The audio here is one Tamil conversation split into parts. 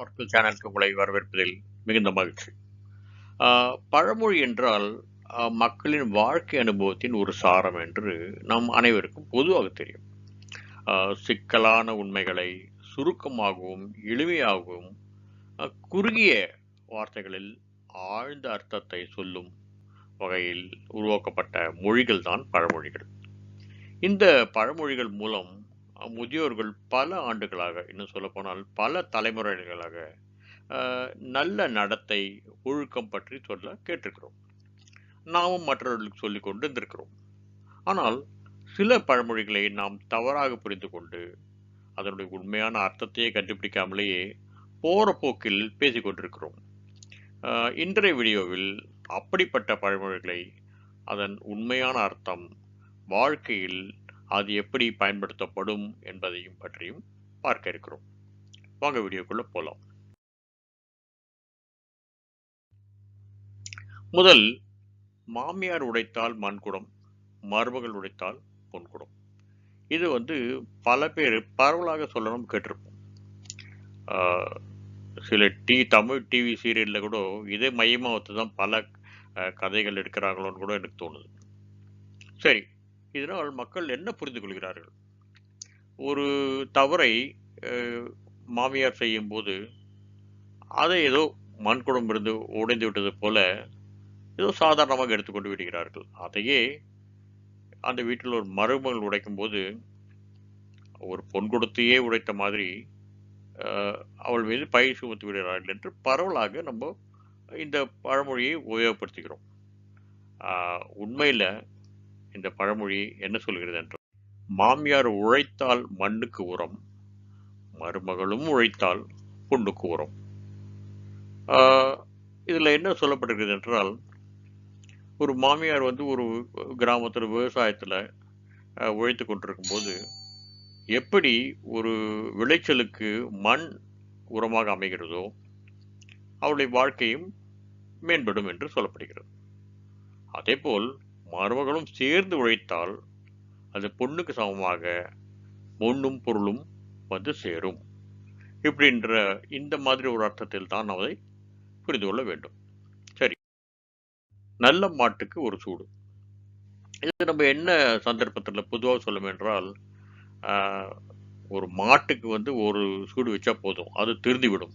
பார்க்கல் சேனலுக்கு உங்களை வரவேற்பதில் மிகுந்த மகிழ்ச்சி. பழமொழி என்றால் மக்களின் வாழ்க்கை அனுபவத்தின் ஒரு சாரம் என்று நம் அனைவருக்கும் பொதுவாக தெரியும். சிக்கலான உண்மைகளை சுருக்கமாகவும் எளிமையாகவும் குறுகிய வார்த்தைகளில் ஆழ்ந்த அர்த்தத்தை சொல்லும் வகையில் உருவாக்கப்பட்ட மொழிகள் தான் பழமொழிகள். இந்த பழமொழிகள் மூலம் முதியோர்கள் பல ஆண்டுகளாக இன்னும் சொல்லப்போனால் பல தலைமுறைகளாக நல்ல நடத்தை ஒழுக்கம் பற்றி சொல்ல கேட்டிருக்கிறோம். நாமும் மற்றவர்களுக்கு சொல்லிக் கொண்டு இருந்திருக்கிறோம் ஆனால் சில பழமொழிகளை நாம் தவறாக புரிந்து கொண்டு அதனுடைய உண்மையான அர்த்தத்தையே கண்டுபிடிக்காமலேயே போகிற போக்கில் பேசிக்கொண்டிருக்கிறோம் இன்றைய வீடியோவில் அப்படிப்பட்ட பழமொழிகளை அதன் உண்மையான அர்த்தம் வாழ்க்கையில் அது எப்படி பயன்படுத்தப்படும் என்பதையும் பற்றியும் பார்க்க இருக்கிறோம். வாங்க வீடியோக்குள்ள போலாம். முதல் மாமியார் உடைத்தால் மண்குடம் மருமகள் உடைத்தால் பொன்குடம். இது வந்து பல பேர் பரவலாக சொல்லணும் கேட்டிருப்போம். சில டி தமிழ் டிவி சீரியலில் கூட இதே மையமாக வச்சு தான் பல கதைகள் எடுக்கிறாங்களோன்னு கூட எனக்கு தோணுது. சரி இதனால் மக்கள் என்ன புரிந்து கொள்கிறார்கள் ஒரு தவறை மாமியார் செய்யும்போது அதை ஏதோ மண்குடம் இருந்து உடைந்து விட்டது போல ஏதோ சாதாரணமாக எடுத்துக்கொண்டு விடுகிறார்கள். அதையே அந்த வீட்டில் ஒரு மருமகள் உடைக்கும் போது ஒரு பொன் கொடுத்தையே உடைத்த மாதிரி அவள் மீது பயிர் சுமத்து விடுகிறார்கள் என்று பரவலாக நம்ம இந்த பழமொழியை உபயோகப்படுத்துகிறோம். உண்மையில் இந்த பழமொழி என்ன சொல்கிறது என்றால் மாமியார் உழைத்தால் மண்ணுக்கு உரம் மருமகளும் உழைத்தால் பொண்ணுக்கு உரம். இதில் என்ன சொல்லப்பட்டிருக்கிறது என்றால் ஒரு மாமியார் வந்து ஒரு கிராமத்தில் விவசாயத்தில் உழைத்து கொண்டிருக்கும்போது எப்படி ஒரு விளைச்சலுக்கு மண் உரமாக அமைகிறதோ அவளுடைய வாழ்க்கையும் மேம்படும் என்று சொல்லப்படுகிறது. அதேபோல் மருமகளும் சேர்ந்து உழைத்தால் அது பொண்ணுக்கு சமமாக பொண்ணும் பொருளும் வந்து சேரும். இப்படின்ற இந்த மாதிரி ஒரு அர்த்தத்தில் தான் அதை புரிந்து கொள்ள வேண்டும். சரி. நல்ல மாட்டுக்கு ஒரு சூடு. இது நம்ம என்ன சந்தர்ப்பத்தில் பொதுவாக சொல்லும் என்றால் ஆஹ், ஒரு மாட்டுக்கு வந்து ஒரு சூடு வச்சா போதும். அது திருந்திவிடும்.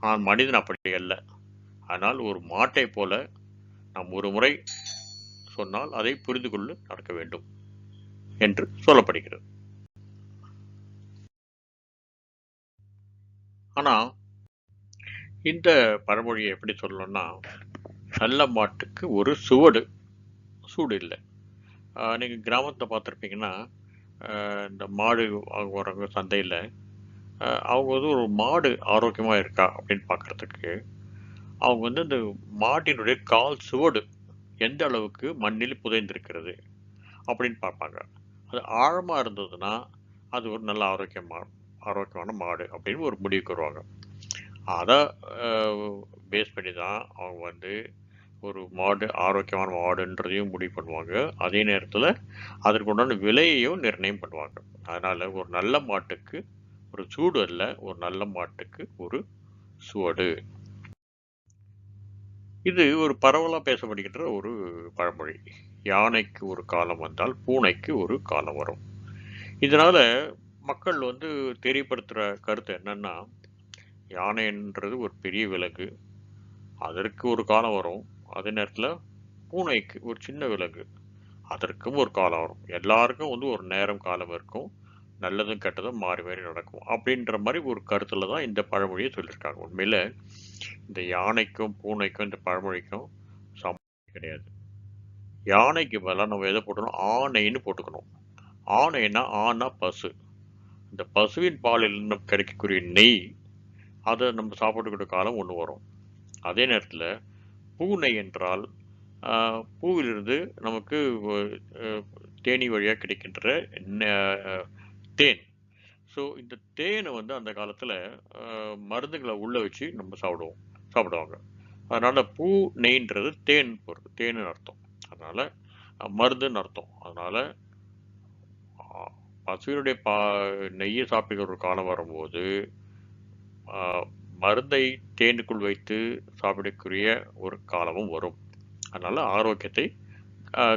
ஆனால் மனிதன் அப்படி அல்ல. ஆனால் ஒரு மாட்டை போல நாம் ஒரு முறை சொன்னால் அதை புரிந்து கொள்ள நடக்க வேண்டும் என்று சொல்லப்படுகிறது. ஆனால் இந்த பழமொழியை எப்படி சொல்லணும்னா நல்ல மாட்டுக்கு ஒரு சுவடு சூடு இல்லை. நீங்கள் கிராமத்தை பார்த்துருப்பீங்கன்னா இந்த மாடு வரவங்க சந்தையில் அவங்க வந்து ஒரு மாடு ஆரோக்கியமாக இருக்கா அப்படின்னு பார்க்கறதுக்கு அவங்க வந்து இந்த மாட்டினுடைய கால் சுவடு எந்த அளவுக்கு மண்ணில் புதைந்திருக்கிறது அப்படின்னு பார்ப்பாங்க. அது ஆழமாக இருந்ததுன்னா அது ஒரு நல்ல ஆரோக்கியமா ஆரோக்கியமான மாடு அப்படின்னு ஒரு முடிவுக்கு வருவாங்க. அதை பேஸ் பண்ணி தான் அவங்க வந்து ஒரு மாடு ஆரோக்கியமான மாடுன்றதையும் முடிவு பண்ணுவாங்க. அதே நேரத்தில் அதற்கு உண்டான விலையையும் நிர்ணயம் பண்ணுவாங்க. அதனால் ஒரு நல்ல மாட்டுக்கு ஒரு சூடு அல்ல ஒரு நல்ல மாட்டுக்கு ஒரு சுவடு. இது ஒரு பரவலாக பேசப்படுகின்ற ஒரு பழமொழி. யானைக்கு ஒரு காலம் வந்தால் பூனைக்கு ஒரு காலம் வரும். இதனால் மக்கள் வந்து தெரியப்படுத்துகிற கருத்து என்னென்னா யானைன்றது ஒரு பெரிய விலங்கு. அதற்கு ஒரு காலம் வரும். அதே நேரத்தில் பூனைக்கு ஒரு சின்ன விலங்கு. அதற்கும் ஒரு காலம் வரும். எல்லாருக்கும் வந்து ஒரு நேரம் காலம் இருக்கும். நல்லதும் கெட்டதும் மாறி மாறி நடக்கும். அப்படின்ற மாதிரி ஒரு கருத்தில் தான் இந்த பழமொழியை சொல்லியிருக்காங்க உண்மையில் இந்த யானைக்கும் பூனைக்கும் இந்த பழமொழிக்கும் சம்பந்தம் கிடையாது. யானைக்கு பதிலாக நம்ம எதை போட்டணும் ஆணைன்னு போட்டுக்கணும். ஆணைன்னா ஆனா பசு. இந்த பசுவின் பாலில் இருந்து கிடைக்கக்கூடிய நெய் அதை நம்ம சாப்பிட்டுக்கிட்ட காலம் ஒன்று வரும். அதே நேரத்தில் பூனை என்றால் பூவிலிருந்து நமக்கு தேனி வழியாக கிடைக்கின்ற தேன். ஸோ இந்த தேனை வந்து அந்த காலத்தில் மருந்துகளை உள்ளே வச்சு நம்ம சாப்பிடுவோம். சாப்பிடுவாங்க. அதனால் பூ நெய்ன்றது தேன் பொருள் தேன்னு அர்த்தம். அதனால் மருந்துன்னு அர்த்தம். அதனால் பசுவினுடைய பா நெய்யை சாப்பிடுற ஒரு காலம் வரும்போது மருந்தை தேனுக்குள் வைத்து சாப்பிடக்கூடிய ஒரு காலமும் வரும். அதனால் ஆரோக்கியத்தை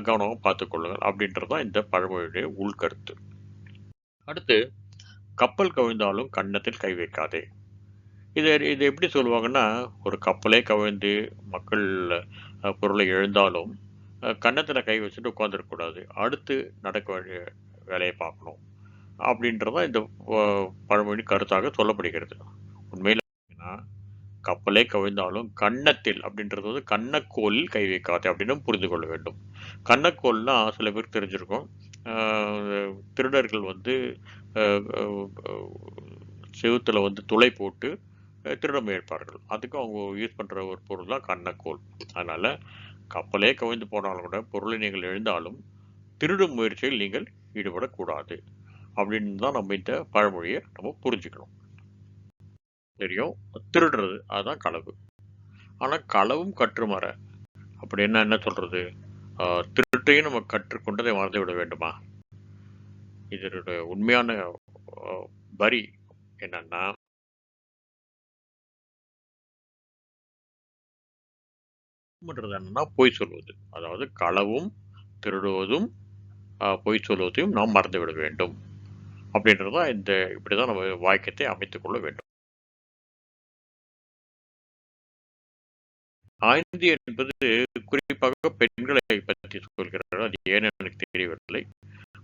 கவனமாக பார்த்துக்கொள்ளுங்கள் அப்படின்றது தான் இந்த பழமொழியுடைய உள்கருத்து. அடுத்து கப்பல் கவிழ்ந்தாலும் கன்னத்தில் கை வைக்காதே. இது இது எப்படி சொல்லுவாங்கன்னா ஒரு கப்பலே கவிழ்ந்து மக்கள் பொருளை எழுந்தாலும் கன்னத்தில் கை வச்சுட்டு உட்காந்துருக்கக்கூடாது அடுத்து நடக்க வேண்டிய வேலையை பார்க்கணும். அப்படின்றதான் இந்த பழமொழி கருத்தாக சொல்லப்படுகிறது. உண்மையில் பார்த்தீங்கன்னா, கப்பலே கவிழ்ந்தாலும் கன்னத்தில் அப்படின்றது வந்து கண்ணக்கோலில் கை வைக்காதே அப்படின்னு புரிந்து கொள்ள வேண்டும். கண்ணக்கோல்னா சில பேர் தெரிஞ்சிருக்கும். திருடர்கள் வந்து செவுத்தில் வந்து துளை போட்டு திருட முயற்பார்கள் அதுக்கு அவங்க யூஸ் பண்ணுற ஒரு பொருள் தான் கண்ணக்கோல். அதனால் கப்பலே கவிழ்ந்து போனாலும் கூட பொருளை நீங்கள் எழுந்தாலும் திருடும் முயற்சியில் நீங்கள் ஈடுபடக்கூடாது. அப்படின்னு தான் நம்ம இந்த பழமொழியை நம்ம புரிஞ்சுக்கணும். தெரியும்? திருடுறது அதுதான் களவு. ஆனால் களவும் கற்றுமற. அப்படின்னா என்ன சொல்கிறது திருட்டையும் நம்ம கற்றுக்கொண்டதை மறந்து விட வேண்டுமா? இதனுடைய உண்மையான வரி என்னன்னா என்னன்னா பொய் சொல்வது. அதாவது களவும் திருடுவதும் பொய் சொல்வதையும் நாம் மறந்து விட வேண்டும். அப்படின்றதான் இந்த இப்படிதான் நம்ம வாக்கியத்தை அமைத்துக் கொள்ள வேண்டும். ஐந்து என்பது குறிப்பாக பெண்களை பற்றி சொல்கிறார்கள். அது ஏன்னு எனக்கு தெரியவில்லை.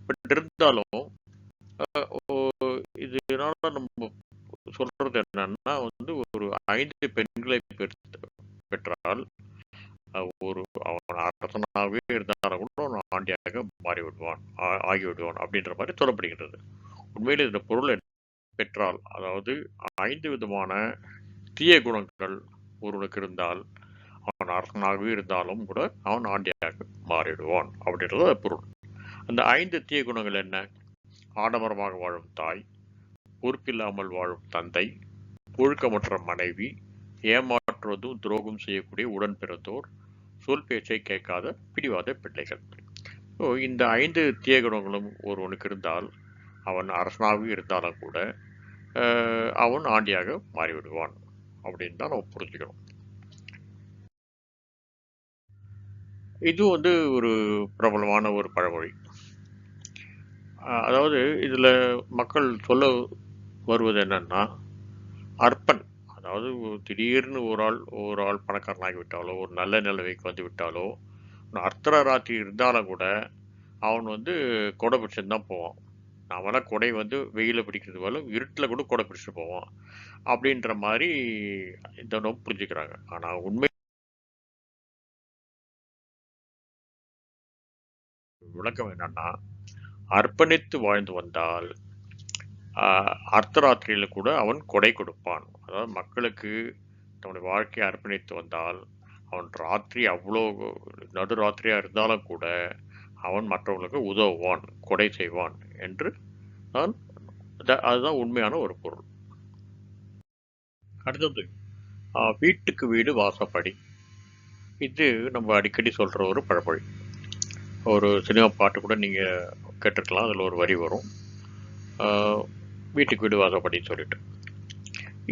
பட் இருந்தாலும் இதனால நம்ம சொல்றது என்னன்னா வந்து ஒரு ஐந்து பெண்களை பெற்று- பெற்றால் ஒரு அவன் அரசனாகவே இருந்தாலும் கூட அவன் ஆண்டியாக மாறிவிடுவான் ஆகிவிடுவான் அப்படின்ற மாதிரி சொல்லப்படுகிறது உண்மையில் இந்த பொருள் பெற்றால் அதாவது ஐந்து விதமான தீய குணங்கள் ஒருவனுக்கு இருந்தால் அவன் அரசனாகவே இருந்தாலும் கூட அவன் ஆண்டியாக மாறிடுவான். அப்படின்றது பொருள். அந்த ஐந்து தீய குணங்கள் என்ன? ஆடம்பரமாக வாழும் தாய் பொறுப்பில்லாமல் வாழும் தந்தை ஒழுக்கமற்ற மனைவி ஏமாற்றுவதும் துரோகம் செய்யக்கூடிய உடன் பிறந்தோர் சொல் பேச்சை கேட்காத பிடிவாத பிள்ளைகள். ஸோ இந்த ஐந்து தீய குணங்களும் ஒருவனுக்கு இருந்தால் அவன் அரசனாகவே இருந்தாலும் கூட அவன் ஆண்டியாக மாறிவிடுவான். அப்படின்னு தான் நம்ம புரிஞ்சுக்கணும். இது வந்து ஒரு பிரபலமான ஒரு பழமொழி. அதாவது இதில் மக்கள் சொல்ல வருவது என்னன்னா அர்ப்பன் அதாவது திடீர்னு ஒரு ஆள் ஒரு ஆள் பணக்காரனாகி விட்டாலோ ஒரு நல்ல நிலைமைக்கு வந்து விட்டாலோ அர்த்தர ராத்திரி இருந்தாலும் கூட அவன் வந்து கொடை பிடிச்சிட்டு தான் போவான். நாமெல்லாம் கொடை வந்து வெயில பிடிக்கிறது போல இருட்டில் கூட கொடை பிடிச்சிட்டு போவான். அப்படின்ற மாதிரி இந்த நோய் புரிஞ்சுக்கிறாங்க. ஆனால் உண்மை விளக்கம் என்னன்னா அர்ப்பணித்து வாழ்ந்து வந்தால் அர்த்தராத்திரியில் கூட அவன் கொடை கொடுப்பான். அதாவது மக்களுக்கு தன்னுடைய வாழ்க்கையை அர்ப்பணித்து வந்தால் அவன் ராத்திரி அவ்வளோ நடுராத்திரியாக இருந்தாலும் கூட அவன் மற்றவர்களுக்கு உதவுவான் கொடை செய்வான் என்று நான் அதுதான் உண்மையான ஒரு பொருள். அடுத்தது வீட்டுக்கு வீடு வாசப்படி. இது நம்ம அடிக்கடி சொல்கிற ஒரு பழமொழி. ஒரு சினிமா பாட்டு கூட நீங்கள் கேட்டிருக்கலாம். அதில் ஒரு வரி வரும். வீட்டுக்கு வீடு வாசப்படின்னு சொல்லிட்டு.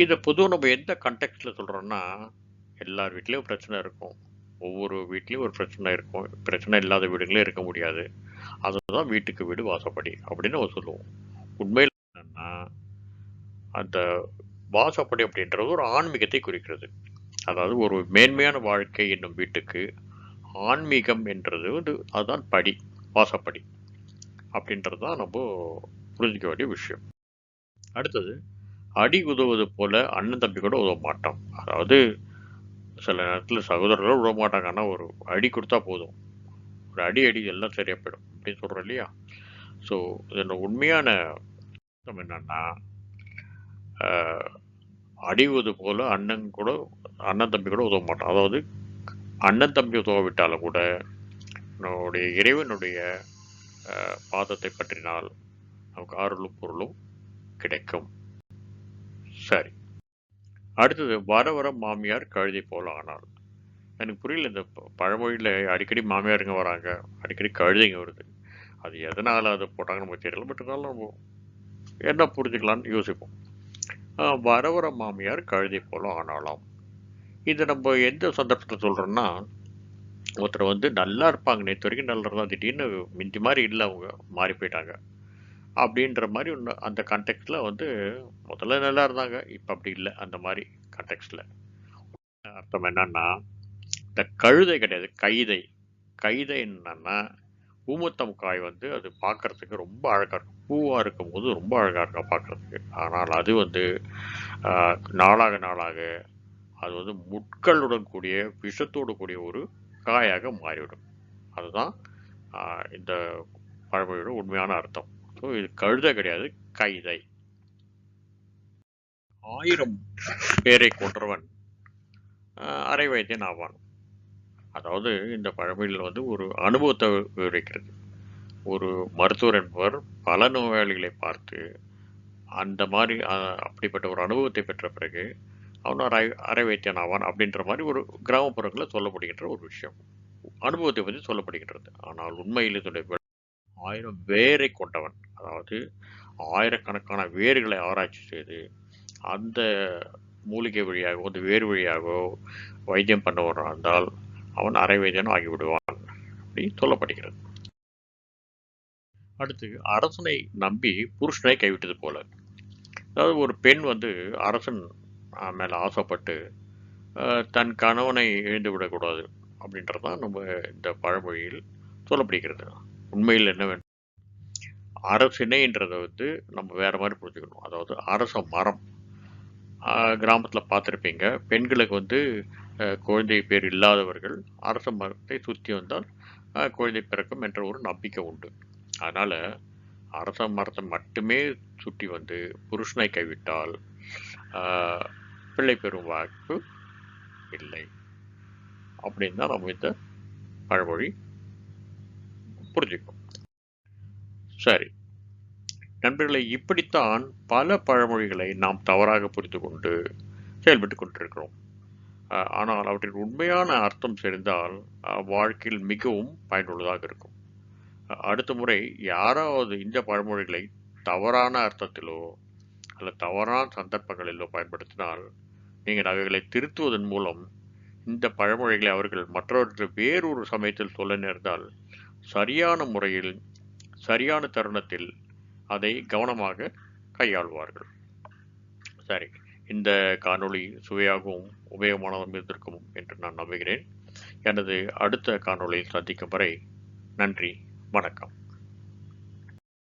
இதை பொதுவாக நம்ம எந்த கண்டெக்ட்ல சொல்கிறோன்னா எல்லார் வீட்லேயும் பிரச்சனை இருக்கும். ஒவ்வொரு வீட்லேயும் ஒரு பிரச்சனை இருக்கும். பிரச்சனை இல்லாத வீடுகளே இருக்க முடியாது. அதுதான் வீட்டுக்கு வீடு வாசப்படி அப்படின்னு நம்ம சொல்லுவோம். உண்மையில் என்னென்னா அந்த வாசப்படி அப்படின்றது ஒரு ஆன்மீகத்தை குறிக்கிறது. அதாவது ஒரு மேன்மையான வாழ்க்கை என்னும் வீட்டுக்கு ஆன்மீகம் என்றது வந்து அதுதான் படி வாசப்படி அப்படின்றது தான் நம்ம புரிஞ்சிக்க வேண்டிய விஷயம். அடுத்தது அடி உதவுவது போல அண்ணன் தம்பி கூட உதவ மாட்டோம் அதாவது சில நேரத்தில் சகோதரர்கள் விட மாட்டாங்க. ஆனால் ஒரு அடி கொடுத்தா போதும். ஒரு அடி அடி எல்லாம் சரியா போயிடும் அப்படின்னு சொல்றோம் இல்லையா? ஸோ இதோட உண்மையான அர்த்தம் என்னன்னா அடிவது போல அண்ணன் கூட அண்ணன் தம்பி கூட உதவ மாட்டான். அதாவது அண்ணன் தம்பி உதவாவிட்டாலும் கூட நம்முடைய இறைவனுடைய பாதத்தை பற்றினால் நமக்கு ஆறுதலும் பொருளும் கிடைக்கும். சரி. அடுத்தது வர வர மாமியார் கழுதி போல ஆனால் எனக்கு புரியல இந்த பழமொழியில் அடிக்கடி மாமியாருங்க வராங்க அடிக்கடி கழுதைங்க வருது. அது எதனால் அதை போட்டாங்கன்னு நமக்கு தெரியல பட் இருந்தாலும் நம்ம என்ன புரிஞ்சுக்கலாம்னு யோசிப்போம். வர வர மாமியார் கழுதி போல ஆனாலாம் இது நம்ம எந்த சந்தர்ப்பத்தில் சொல்கிறோன்னா ஒருத்தர் வந்து நல்லா இருப்பாங்க. நேற்று வரைக்கும் நல்லா இருந்தால் திடீர்னு மிஞ்சி மாதிரி இல்லை அவங்க மாறி போயிட்டாங்க. அப்படின்ற மாதிரி ஒன்று அந்த கண்டெக்ஸ்டில் வந்து முதல்ல நல்லா இருந்தாங்க. இப்போ அப்படி இல்லை. அந்த மாதிரி கண்டெக்ஸ்டில் அர்த்தம் என்னன்னா இந்த கழுதை கிடையாது கைதை. கைதை என்னன்னா ஊமத்தம் காய் வந்து அது பார்க்கறதுக்கு ரொம்ப அழகாக இருக்கும். பூவாக இருக்கும் போது ரொம்ப அழகாக இருக்கும் பார்க்குறதுக்கு ஆனால் அது வந்து நாளாக நாளாக அது வந்து முட்களுடன் கூடிய விஷத்தோடு கூடிய ஒரு காயாக மாறிவிடும். அதுதான் இந்த பழமொழியோட உண்மையான அர்த்தம். ஸோ இது கழுத கிடையாது கைதை. ஆயிரம் பேரை கொன்றவன் அரை வைத்தியன் ஆவான். அதாவது இந்த பழமொழியில் வந்து ஒரு அனுபவத்தை விவரிக்கிறது. ஒரு மருத்துவர் என்பவர் பல நோயாளிகளை பார்த்து அந்த மாதிரி அப்படிப்பட்ட ஒரு அனுபவத்தை பெற்ற பிறகு அவன் அரை அரை வைத்தியன் ஆவான் அப்படின்ற மாதிரி ஒரு கிராமப்புறங்களில் சொல்லப்படுகின்ற ஒரு விஷயம். அனுபவத்தை பற்றி சொல்லப்படுகின்றது. ஆனால் உண்மையில் இதனுடைய ஆயிரம் வேரை கொண்டவன். அதாவது ஆயிரக்கணக்கான வேர்களை ஆராய்ச்சி செய்து அந்த மூலிகை வழியாகவோ அந்த வேர் வழியாகவோ வைத்தியம் பண்ணவராக இருந்தால் அவன் அரை வைத்தியன் ஆகிவிடுவான் அப்படி சொல்லப்படுகிறது. அடுத்து அரசனை நம்பி புருஷனை கைவிட்டது போல. அதாவது ஒரு பெண் வந்து அரசன் மேலே ஆசைப்பட்டு தன் கணவனை இழந்துவிடக்கூடாது அப்படின்றது தான் நம்ம இந்த பழமொழியில் சொல்லப்படுகிறது. உண்மையில் என்னவென்றால் அரசினைன்றதை வந்து நம்ம வேறு மாதிரி புரிஞ்சுக்கணும். அதாவது அரச மரம். கிராமத்தில் பார்த்துருப்பீங்க. பெண்களுக்கு வந்து குழந்தை பேர் இல்லாதவர்கள் அரச மரத்தை சுற்றி வந்தால் குழந்தை பிறக்கும் என்ற ஒரு நம்பிக்கை உண்டு. அதனால் அரச மரத்தை மட்டுமே சுற்றி வந்து புருஷனை கைவிட்டால் பிள்ளை பெறும் வாய்ப்பு இல்லை. அப்படின்னு தான் நம்ம இந்த பழமொழி புரிஞ்சுக்கும் சரி. நண்பர்களை இப்படித்தான் பல பழமொழிகளை நாம் தவறாக புரிந்து கொண்டு செயல்பட்டு கொண்டிருக்கிறோம். ஆனால் அவற்றின் உண்மையான அர்த்தம் தெரிந்தால் வாழ்க்கையில் மிகவும் பயனுள்ளதாக இருக்கும். அடுத்த முறை யாராவது இந்த பழமொழிகளை தவறான அர்த்தத்திலோ அல்ல தவறான சந்தர்ப்பங்களிலோ பயன்படுத்தினால் நீங்கள் அவைகளை திருத்துவதன் மூலம் இந்த பழமொழிகளை அவர்கள் மற்றவர்களுக்கு வேறொரு சமயத்தில் சொல்ல நேர்ந்தால் சரியான முறையில் சரியான தருணத்தில் அதை கவனமாக கையாள்வார்கள். சரி இந்த காணொளி சுவையாகவும் உபயோகமானதும் இருந்திருக்கும் என்று நான் நம்புகிறேன். எனது அடுத்த காணொளியில் சந்திக்கும் வரை நன்றி வணக்கம்.